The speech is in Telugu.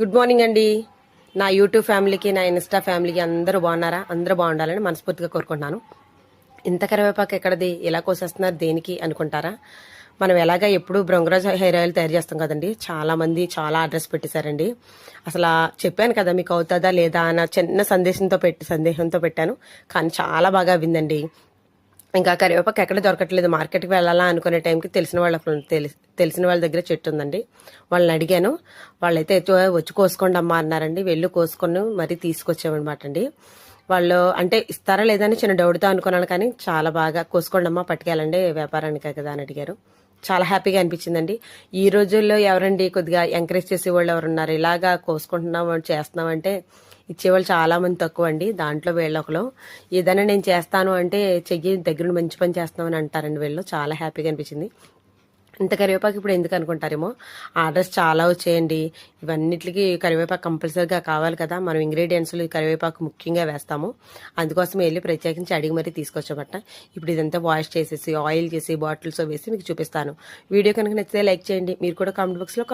గుడ్ మార్నింగ్ అండి. నా యూట్యూబ్ ఫ్యామిలీకి నా ఇన్స్టా ఫ్యామిలీకి అందరూ బాగున్నారా? అందరూ బాగుండాలని మనస్ఫూర్తిగా కోరుకుంటున్నాను. ఇంత కరివేపాకు ఎక్కడది? ఎలా కోసేస్తున్నారు? దేనికి అనుకుంటారా? మనం ఎలాగ ఎప్పుడు బ్రొంగరాజ్ హెయిర్ ఆయిల్ తయారు చేస్తాం కదండి. చాలామంది చాలా అడ్రస్ పెట్టేశారండి. అసలు చెప్పాను కదా మీకు అవుతుందా లేదా అన్న చిన్న సందేశంతో పెట్టి సందేశంతో పెట్టాను. కానీ చాలా బాగా విందండి. ఇంకా కరివేపాకు ఎక్కడ దొరకట్లేదు. మార్కెట్కి వెళ్ళాలా అనుకునే టైంకి తెలిసిన వాళ్ళ తెలిసి తెలిసిన వాళ్ళ దగ్గర చెట్టు ఉందండి. వాళ్ళని అడిగాను. వాళ్ళైతే వచ్చి కోసుకోండి అమ్మా అన్నారండి. వెళ్ళి కోసుకొని మరీ తీసుకొచ్చామన్నమాట అండి. వాళ్ళు అంటే ఇస్తారా లేదని చిన్న డౌట్తో అనుకున్నాను కానీ చాలా బాగా కోసుకోండి అమ్మా పట్టుకెళ్ళండి వ్యాపారానికి కదా అని అడిగారు. చాలా హ్యాపీగా అనిపించిందండి. ఈ రోజుల్లో ఎవరండి కొద్దిగా ఎంకరేజ్ చేసే వాళ్ళు ఎవరు ఉన్నారు ఇలాగా కోసుకుంటున్నాం చేస్తున్నాం అంటే ఇచ్చేవాళ్ళు చాలామంది తక్కువ అండి దాంట్లో వీళ్ళు ఒకరు ఏదైనా నేను చేస్తాను అంటే చెయ్యి దగ్గర మంచి పని చేస్తామని అంటారండి వీళ్ళు. చాలా హ్యాపీగా అనిపించింది. ఇంత కరివేపాకు ఇప్పుడు ఎందుకు అనుకుంటారేమో? ఆర్డర్స్ చాలా వచ్చేయండి. ఇవన్నిటికి కరివేపాకు కంపల్సరీగా కావాలి కదా. మనం ఇంగ్రీడియంట్స్లో కరివేపాకు ముఖ్యంగా వేస్తాము. అందుకోసం వెళ్ళి ప్రత్యేకించి అడిగి మరీ తీసుకొచ్చామట. ఇప్పుడు ఇదంతా వాష్ చేసేసి ఆయిల్ చేసి బాటిల్స్ వేసి మీకు చూపిస్తాను. వీడియో కనుక నచ్చితే లైక్ చేయండి. మీరు కూడా కామెంట్ బాక్స్లో